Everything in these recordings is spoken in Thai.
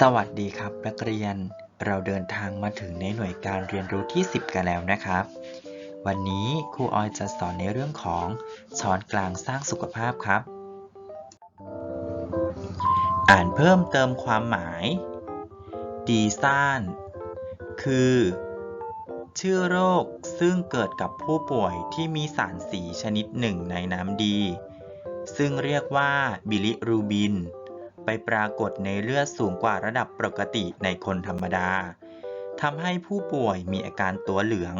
สวัสดีครับนักเรียน เราเดินทางมาถึงในหน่วยการเรียนรู้ที่ 10 กันแล้วนะครับ วันนี้ครูออยจะสอนในเรื่องของช้อนกลางสร้างสุขภาพครับ อ่านเพิ่มเติมความหมาย ดีซ่าน คือ ชื่อโรคซึ่งเกิดกับผู้ป่วยที่มีสารสีชนิดหนึ่งในน้ำดี ซึ่งเรียกว่าบิลิรูบิน ไปปรากฏในเลือดสูงกว่าระดับปกติในคนธรรมดาทำให้ผู้ป่วยมีอาการตัวเหลือง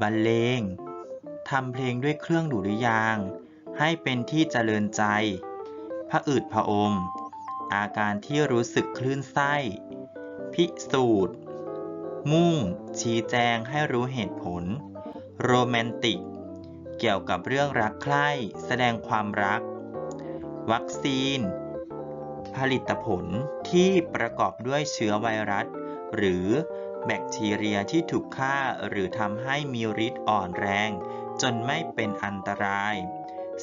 บรรเลงทำเพลงด้วยเครื่องดุริยาง ให้เป็นที่เจริญใจ พระอืดพระอม อาการที่รู้สึกคลื่นไส้ พิสูจน์ มุ่ง ชี้แจงให้รู้เหตุผล โรแมนติก เกี่ยวกับเรื่องรักใคร่แสดงความรัก วัคซีน ผลิตผลที่ประกอบด้วยเชื้อไวรัส หรือแบคทีเรียที่ถูกฆ่าหรือทำให้มีฤทธิ์อ่อนแรง จนไม่เป็นอันตราย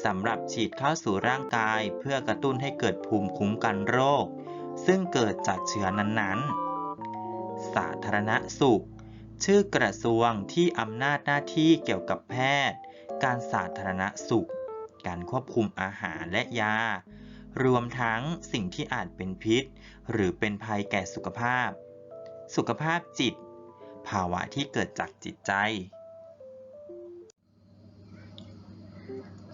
สำหรับฉีดเข้าสู่ร่างกายเพื่อกระตุ้นให้เกิดภูมิคุ้มกันโรค ซึ่งเกิดจากเชื้อนั้นๆ สาธารณสุข ชื่อกระทรวงที่อำนาจหน้าที่เกี่ยวกับแพทย์ การสาธารณสุข การควบคุมอาหารและยา รวมทั้งสิ่งที่อาจเป็นพิษ หรือเป็นภัยแก่สุขภาพ สุขภาพจิต ภาวะที่เกิดจากจิตใจ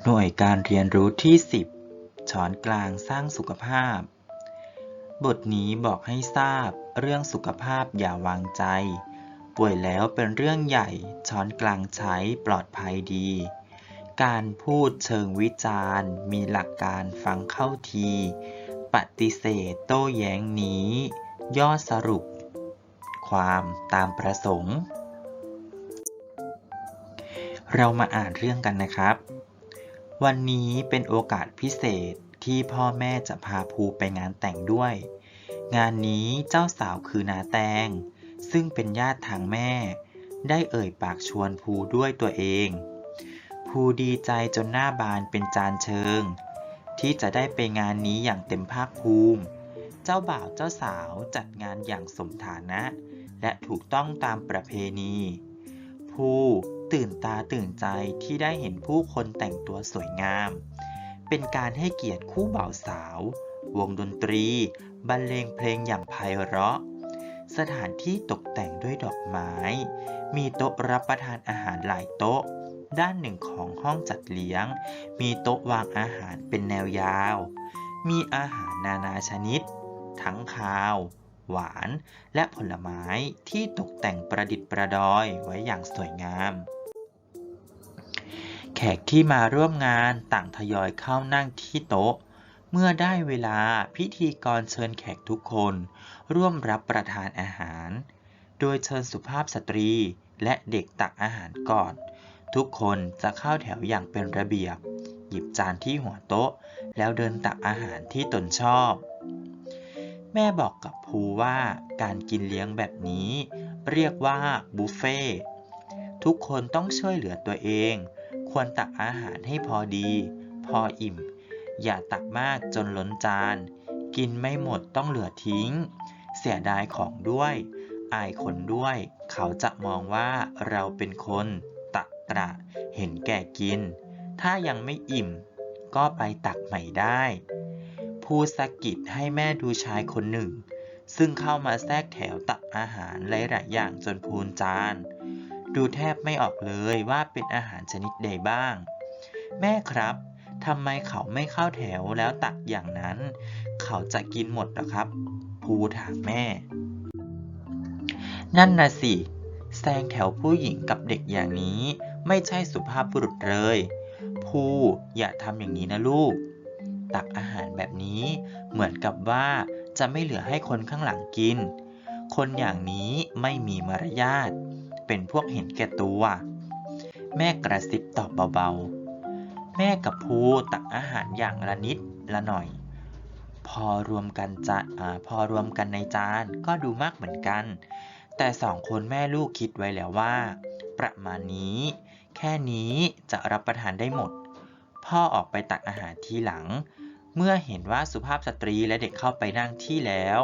หน่วยการเรียนรู้ที่ 10 ช้อนกลางสร้างสุขภาพ บทนี้บอกให้ทราบเรื่องสุขภาพอย่าวางใจ ป่วยแล้วเป็นเรื่องใหญ่ช้อนกลางใช้ปลอดภัยดี การพูดเชิงวิจารณ์ มีหลักการฟังเข้าที ปฏิเสธโต้แย้งนี้ ย่อสรุป ความตามประสงค์ เรามาอ่านเรื่องกันนะครับ วันนี้เป็นโอกาสพิเศษที่พ่อแม่จะพาภูไปงานแต่งด้วย งานนี้เจ้าสาวคือนาแตง ซึ่งเป็นญาติทางแม่ ได้เอ่ยปากชวนภูด้วยตัวเอง ภูดีใจจนหน้าบานเป็นจานเชิง ที่จะได้ไปงานนี้อย่างเต็มภาคภูมิ เจ้าบ่าวเจ้าสาวจัดงานอย่างสมฐานะ และถูกต้องตามประเพณี ภูตื่นตาตื่นใจที่ได้เห็นผู้คนแต่งตัวสวยงาม เป็นการให้เกียรติคู่บ่าวสาว วงดนตรี บรรเลงเพลงอย่างไพเราะ สถานที่ตกแต่งด้วยดอกไม้ มีโต๊ะรับประทานอาหารหลายโต๊ะ ด้านหนึ่งของห้องจัดเลี้ยง มีโต๊ะวางอาหารเป็นแนวยาว มีอาหารนานาชนิด ทั้งคาว หวาน และผลไม้ที่ตกแต่งประดิษฐ์ประดอยไว้อย่างสวยงามแขกที่มาร่วมงานต่างทยอยเข้านั่งที่โต๊ะ เมื่อได้เวลาพิธีกรเชิญแขกทุกคน ร่วมรับประทานอาหาร โดยเชิญสุภาพสตรีและเด็กตักอาหารก่อน ทุกคนจะเข้าแถวอย่างเป็นระเบียบ หยิบจานที่หัวโต๊ะ แล้วเดินตักอาหารที่ตนชอบ แม่บอกกับภูว่าการกินเลี้ยงแบบนี้ เรียกว่าบุฟเฟ่ต์ทุกคนต้องช่วยเหลือตัวเอง ควรตักอาหารให้พอดี พออิ่ม อย่าตักมากจนล้นจาน กินไม่หมดต้องเหลือทิ้ง เสียดายของด้วย อายคนด้วย เขาจะมองว่าเราเป็นคนตักตระเห็นแก่กิน ถ้ายังไม่อิ่ม ก็ไปตักใหม่ได้พูดสะกิดให้แม่ดูชายคนหนึ่ง ซึ่งเข้ามาแทรกแถวตักอาหารหลายๆอย่างจนพูนจาน ดูแทบไม่ออกเลยว่าเป็นอาหารชนิดใดบ้าง แม่ครับ ทำไมเขาไม่เข้าแถวแล้วตักอย่างนั้น เขาจะกินหมดหรอครับ ภูถามแม่ นั่นน่ะสิ แซงแถวผู้หญิงกับเด็กอย่างนี้ ไม่ใช่สุภาพบุรุษเลย ภูอย่าทำอย่างนี้นะลูก ตักอาหารแบบนี้เหมือนกับว่าจะไม่เหลือให้คนข้างหลังกิน คนอย่างนี้ไม่มีมารยาท เป็นพวกเห็นแก่ตัว แม่กระซิบตอบเบาๆ ม่กับภูตักอาหารอย่างละนิดละหน่อย พอรวมกันจะอพอรวมกันในจานก็ดูมากเหมือนกัน แต่สองคนแม่ลูกคิดไว้แล้วว่าปประมาณนี้ แค่นี้จะรับประทานได้หมด พ่อออกไปตักอาหารทีหลัง เมื่อเห็นว่าสุภาพสตรีและเด็กเข้าไปนั่งที่แล้ว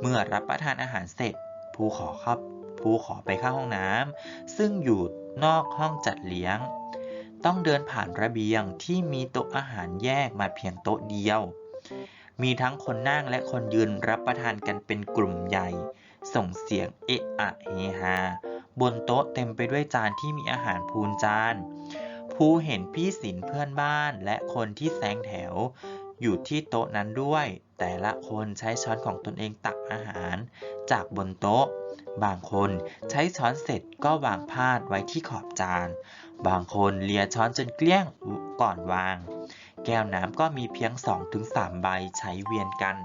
เมื่อรับประทานอาหารเสร็จภูขอครับภูขอไปเข้าห้องน้ำซึ่งอยู่นอกห้องจัดเลี้ยง ต้องเดินผ่านระเบียงที่มีโต๊ะอาหารแยกมาเพียงโต๊ะเดียว มีทั้งคนนั่งและคนยืนรับประทานกันเป็นกลุ่มใหญ่ ส่งเสียงเอะอะเฮฮาบนโต๊ะเต็มไปด้วยจานที่มีอาหารพูนจาน ผู้เห็นพี่สินเพื่อนบ้านและคนที่แซงแถว อยู่ที่โต๊ะนั้นด้วย แต่ละคนใช้ช้อนของตนเองตักอาหาร จากบนโต๊ะ บางคนใช้ช้อนเสร็จก็วางพาดไว้ที่ขอบจาน บางคนเลียช้อนจนเกลี้ยงก่อนวาง แก้วน้ำก็มีเพียง 2-3 ใบใช้เวียนกัน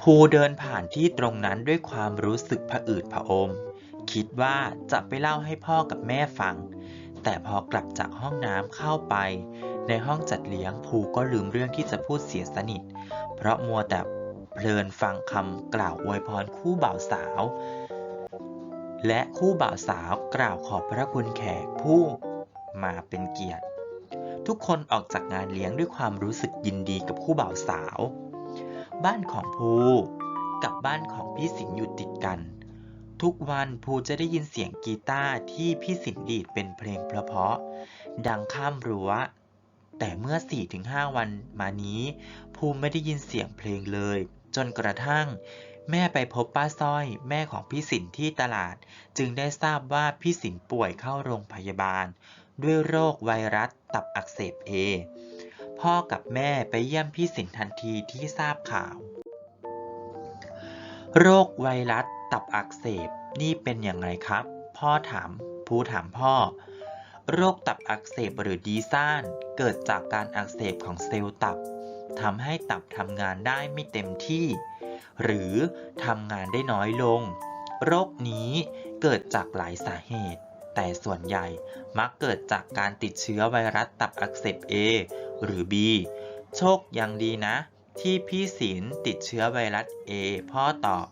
ภูเดินผ่านที่ตรงนั้นด้วยความรู้สึกผะอืดผะอม คิดว่าจะไปเล่าให้พ่อกับแม่ฟัง แต่พอกลับจากห้องน้ำเข้าไป ในห้องจัดเลี้ยงภูก็ลืมเรื่องที่จะพูดเสียสนิท เพราะมัวแต่เพลินฟังคำกล่าวอวยพรคู่บ่าวสาว และคู่บ่าวสาวกล่าวขอบพระคุณแขกผู้มาเป็นเกียรติ ทุกคนออกจากงานเลี้ยงด้วยความรู้สึกยินดีกับคู่บ่าวสาว บ้านของภูกับบ้านของพี่สินอยู่ติดกัน ทุกวันภูจะได้ยินเสียงกีตาร์ที่พี่สินดีดเป็นเพลงเพราะๆดังข้ามรั้วแต่เมื่อ 4-5 วันมานี้ ภูไม่ได้ยินเสียงเพลงเลย จนกระทั่ง แม่ไปพบป้าสร้อยแม่ของพี่สินที่ตลาด จึงได้ทราบว่าพี่สินป่วยเข้าโรงพยาบาล ด้วยโรคไวรัสตับอักเสบเอพ่อกับแม่ไปเยี่ยมพี่สินทันทีที่ทราบข่าว โรคไวรัสตับอักเสบนี่เป็นอย่างไรครับ พ่อถามผู้ถามพ่อ โรคตับอักเสบหรือดีซ่านเกิดจากการอักเสบของเซลล์ตับทำให้ตับทำงานได้ไม่เต็มที่ หรือทำงานได้น้อยลง โรคนี้เกิดจากหลายสาเหตุ แต่ส่วนใหญ่มักเกิดจากการติดเชื้อไวรัสตับอักเสบ A หรือ B โชคยังดีนะ ที่พี่ศิลติดเชื้อไวรัส A พ่อตอบ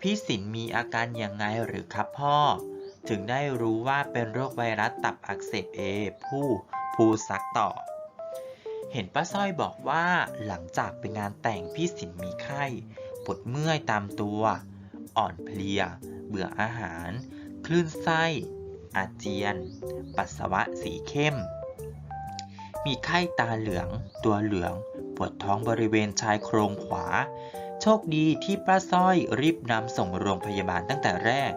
พี่ศิลมีอาการยังไงหรือครับพ่อ ถึงได้รู้ว่าเป็นโรคไวรัสตับอักเสบ A ผู้ผู้ซักต่อเห็นป้าสร้อยบอกว่าหลังจากไปงานแต่งพี่สินมีไข้ ปวดเมื่อยตามตัว อ่อนเพลีย เบื่ออาหาร คลื่นไส้ อาเจียน ปัสสาวะสีเข้ม มีไข้ตาเหลือง ตัวเหลือง ปวดท้องบริเวณชายโครงขวา โชคดีที่ป้าสร้อยรีบนำส่งโรงพยาบาลตั้งแต่แรก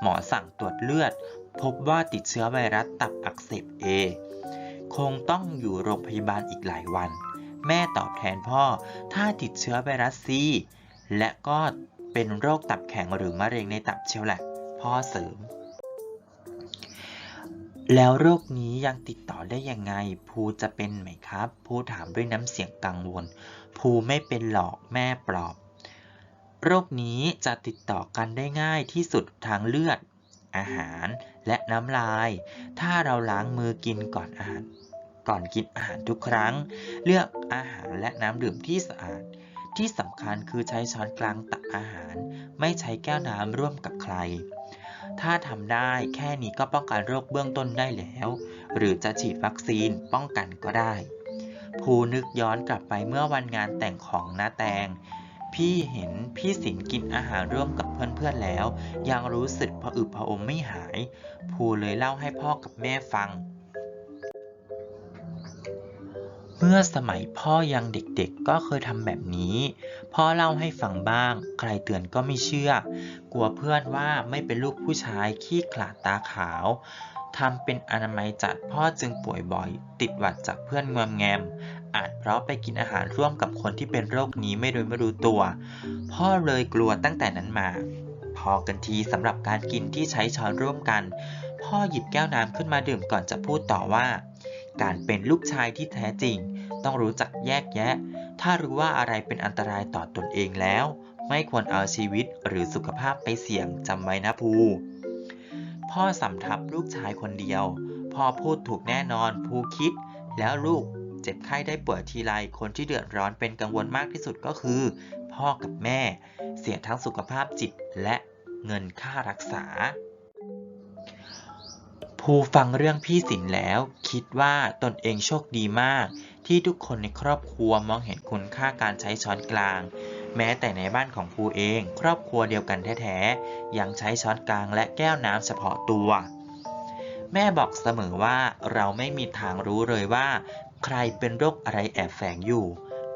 หมอสั่งตรวจเลือด พบว่าติดเชื้อไวรัสตับอักเสบเอคงต้องอยู่โรงพยาบาลอีกหลายวัน แม่ตอบแทนพ่อ ถ้าติดเชื้อไวรัสซี และก็เป็นโรคตับแข็งหรือมะเร็งในตับเชียวแหละพ่อเสริม แล้วโรคนี้ยังติดต่อได้ยังไง ภูจะเป็นไหมครับ ภูถามด้วยน้ำเสียงกังวล ภูไม่เป็นหรอกแม่ปลอบ โรคนี้จะติดต่อกันได้ง่ายที่สุดทางเลือด อาหารและน้ำลาย ถ้าเราล้างมือกินก่อนอาหารก่อนกินอาหารทุกครั้ง เลือกอาหารและน้ำดื่มที่สะอาด ที่สำคัญคือใช้ช้อนกลางตักอาหาร ไม่ใช้แก้วน้ำร่วมกับใคร ถ้าทำได้แค่นี้ก็ป้องกันโรคเบื้องต้นได้แล้ว หรือจะฉีดวัคซีนป้องกันก็ได้ ภูนึกย้อนกลับไปเมื่อวันงานแต่งของน้าแตง พี่เห็นพี่สินกินอาหารร่วมกับเพื่อนๆแล้ว ยังรู้สึกผะอืดผะอมไม่หาย ภูเลยเล่าให้พ่อกับแม่ฟัง เมื่อสมัยพ่อยังเด็กๆก็เคยทำแบบนี้ พ่อเล่าให้ฟังบ้าง ใครเตือนก็ไม่เชื่อ กลัวเพื่อนว่าไม่เป็นลูกผู้ชายขี้ขลาดตาขาวทำเป็นอนามัยจัดพ่อจึงป่วยบ่อย ติดหวัดจากเพื่อนงวมแงม อาจเพราะไปกินอาหารร่วมกับคนที่เป็นโรคนี้ไม่โดยไม่รู้ตัว พ่อเลยกลัวตั้งแต่นั้นมา พอกันทีสำหรับการกินที่ใช้ช้อนร่วมกัน พ่อหยิบแก้วน้ำขึ้นมาดื่มก่อนจะพูดต่อว่า การเป็นลูกชายที่แท้จริง ต้องรู้จักแยกแยะ ถ้ารู้ว่าอะไรเป็นอันตรายต่อตนเองแล้ว ไม่ควรเอาชีวิตหรือสุขภาพไปเสี่ยงจำไว้นะภู พ่อสำทับลูกชายคนเดียว พ่อพูดถูกแน่นอนภูคิด แล้วลูกเจ็บไข้ได้ป่วยทีไรคนที่เดือดร้อนเป็นกังวลมากที่สุดก็คือ พ่อกับแม่ เสียทั้งสุขภาพจิตและเงินค่ารักษา ภูฟังเรื่องพี่สินแล้ว คิดว่าตนเองโชคดีมาก ที่ทุกคนในครอบครัวมองเห็นคุณค่าการใช้ช้อนกลาง แม้แต่ในบ้านของภูเอง ครอบครัวเดียวกันแท้ๆยังใช้ช้อนกลางและแก้วน้ำเฉพาะตัว แม่บอกเสมอว่าเราไม่มีทางรู้เลยว่า ใครเป็นโรคอะไรแอบแฝงอยู่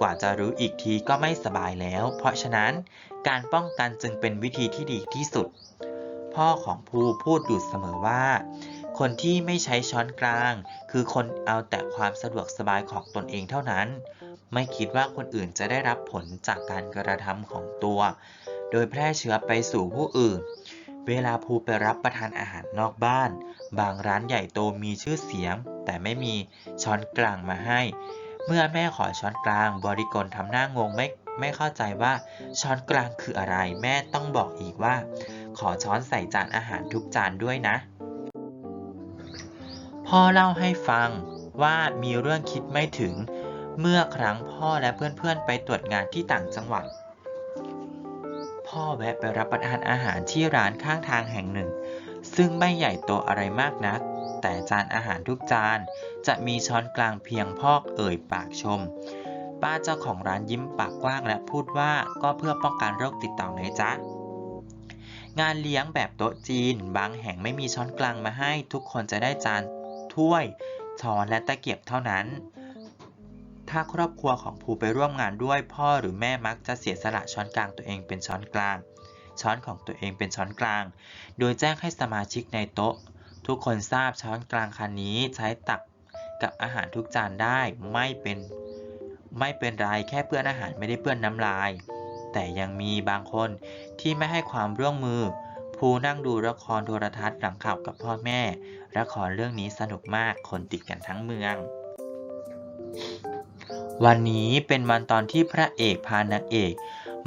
กว่าจะรู้อีกทีก็ไม่สบายแล้ว เพราะฉะนั้นการป้องกันจึงเป็นวิธีที่ดีที่สุด พ่อของภูพูดอยู่เสมอว่า คนที่ไม่ใช้ช้อนกลาง คือคนเอาแต่ความสะดวกสบายของตนเองเท่านั้น ไม่คิดว่าคนอื่นจะได้รับผลจากการกระทำของตัว โดยแพร่เชื้อไปสู่ผู้อื่น เวลาภูไปรับประทานอาหารนอกบ้าน บางร้านใหญ่โตมีชื่อเสียง แต่ไม่มีช้อนกลางมาให้ เมื่อแม่ขอช้อนกลาง บริกรทำหน้างงไม่ไม่เข้าใจว่าช้อนกลางคืออะไร แม่ต้องบอกอีกว่า ขอช้อนใส่จานอาหารทุกจานด้วยนะ พ่อเล่าให้ฟังว่ามีเรื่องคิดไม่ถึง เมื่อครั้งพ่อและเพื่อนๆ ไปตรวจงานที่ต่างจังหวัด พ่อแวะไปรับประทานอาหารที่ร้านข้างทางแห่งหนึ่ง ซึ่งไม่ใหญ่โตอะไรมากนัก แต่จานอาหารทุกจานจะมีช้อนกลางเพียงพอกเอ่ยปากชม ป้าเจ้าของร้านยิ้มปากกว้างและพูดว่าก็เพื่อป้องกันโรคติดต่อไงจ๊ะงานเลี้ยงแบบโต๊ะจีน บางแห่งไม่มีช้อนกลางมาให้ทุกคนจะได้จาน ถ้วย ช้อนและตะเกียบเท่านั้น ถ้าครอบครัวของภูไปร่วมงานด้วย พ่อหรือแม่มักจะเสียสละช้อนกลางตัวเองเป็นช้อนกลาง ช้อนของตัวเองเป็นช้อนกลาง โดยแจ้งให้สมาชิกในโต๊ะ ทุกคนทราบช้อนกลางคันนี้ใช้ตักกับอาหารทุกจานได้ไม่เป็นไม่เป็นไรแค่เปื้อนอาหารไม่ได้เปื้อนน้ำลาย แต่ยังมีบางคนที่ไม่ให้ความร่วมมือ ภูนั่งดูละครโทรทัศน์หลังข่าวกับพ่อแม่ ละครเรื่องนี้สนุกมาก คนติดกันทั้งเมือง วันนี้เป็นวันตอนที่พระเอกพานางเอก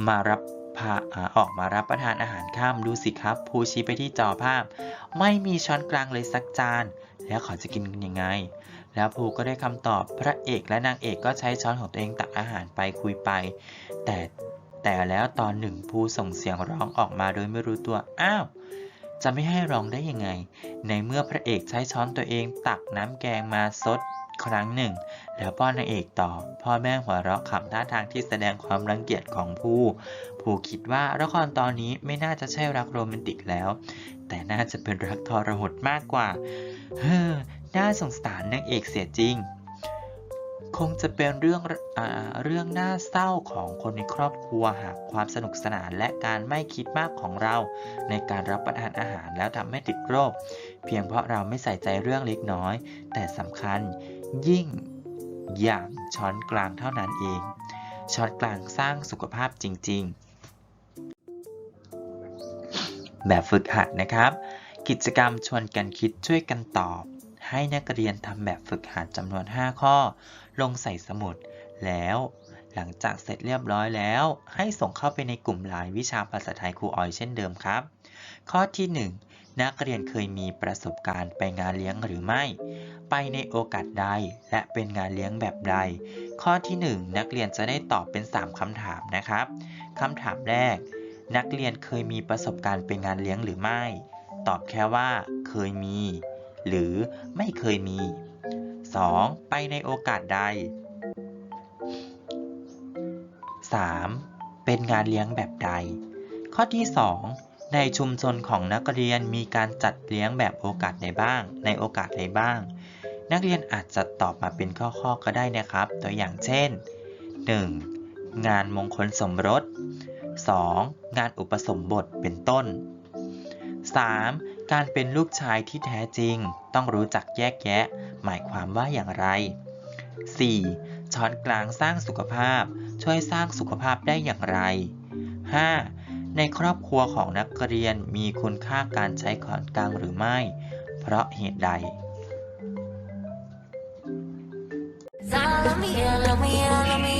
มารับพาอออกมารับประทานอาหารข้ามดูสิครับ ภูชี้ไปที่จอภาพ ไม่มีช้อนกลางเลยสักจาน แล้วเขาจะกินกันยังไง แล้วภูก็ได้คำตอบพระเอกและนางเอกก็ใช้ช้อนของตัวเองตักอาหารไปคุยไป แต่ แต่แล้วตอนหนึ่งภูส่งเสียงร้องออกมาโดยไม่รู้ตัว อ้าว จะไม่ให้ร้องได้ยังไง ในเมื่อพระเอกใช้ช้อนตัวเองตักน้ำแกงมาซดครั้งหนึ่ง แล้วป้อนนางเอกต่อ พ่อแม่หัวเราะขำท่าทางที่แสดงความรังเกียจของผู้ ผู้คิดว่าละครตอนนี้ไม่น่าจะใช่รักโรแมนติกแล้ว แต่น่าจะเป็นรักทรหดมากกว่า เฮ้อ น่าสงสารนางเอกเสียจริง คงจะเป็นเรื่องอเรื่องน่าเศร้าของคนในครอบครัวหากความสนุกสนานและการไม่คิดมากของเรา ในการรับประทานอาหารแล้วทำให้ติดโรค เพียงเพราะเราไม่ใส่ใจเรื่องเล็กน้อย แต่สำคัญยิ่งอย่างช้อนกลางเท่านั้นเอง ช้อนกลางสร้างสุขภาพจริง ๆ แบบฝึกหัดนะครับ กิจกรรมชวนกันคิดช่วยกันตอบ ให้นักเรียนทำแบบฝึกหัดจำนวน 5 ข้อ ลงใส่สมุด แล้วหลังจากเสร็จเรียบร้อยแล้ว ให้ส่งเข้าไปในกลุ่มไลน์วิชาภาษาไทยครูออยเช่นเดิมครับ ข้อที่ 1 นักเรียนเคยมีประสบการณ์ไปงานเลี้ยงหรือไม่ ไปในโอกาสใดและเป็นงานเลี้ยงแบบใด ข้อที่ 1 นักเรียนจะได้ตอบเป็น 3คำถามนะครับคำถามแรก นักเรียนเคยมีประสบการณ์ไปงานเลี้ยงหรือไม่ ตอบแค่ว่า เคยมี หรือไม่เคยมี 2. ไปในโอกาสใด 3. เป็นงานเลี้ยงแบบใด ข้อที่ 2 ในชุมชนของนักเรียนมีการจัดเลี้ยงแบบโอกาสใดบ้าง ในโอกาสใดบ้าง นักเรียนอาจจะตอบมาเป็นข้อๆก็ได้นะครับ ตัวอย่างเช่น 1. งานมงคลสมรส 2. งานอุปสมบทเป็นต้น 3. การเป็นลูกชายที่แท้จริง ต้องรู้จักแยกแยะ หมายความว่าอย่างไร 4. ช้อนกลางสร้างสุขภาพ ช่วยสร้างสุขภาพได้อย่างไร 5. ในครอบครัวของนักเรียนมีคุณค่าการใช้ช้อนกลางหรือไม่ เพราะเหตุใด Love me, yeah,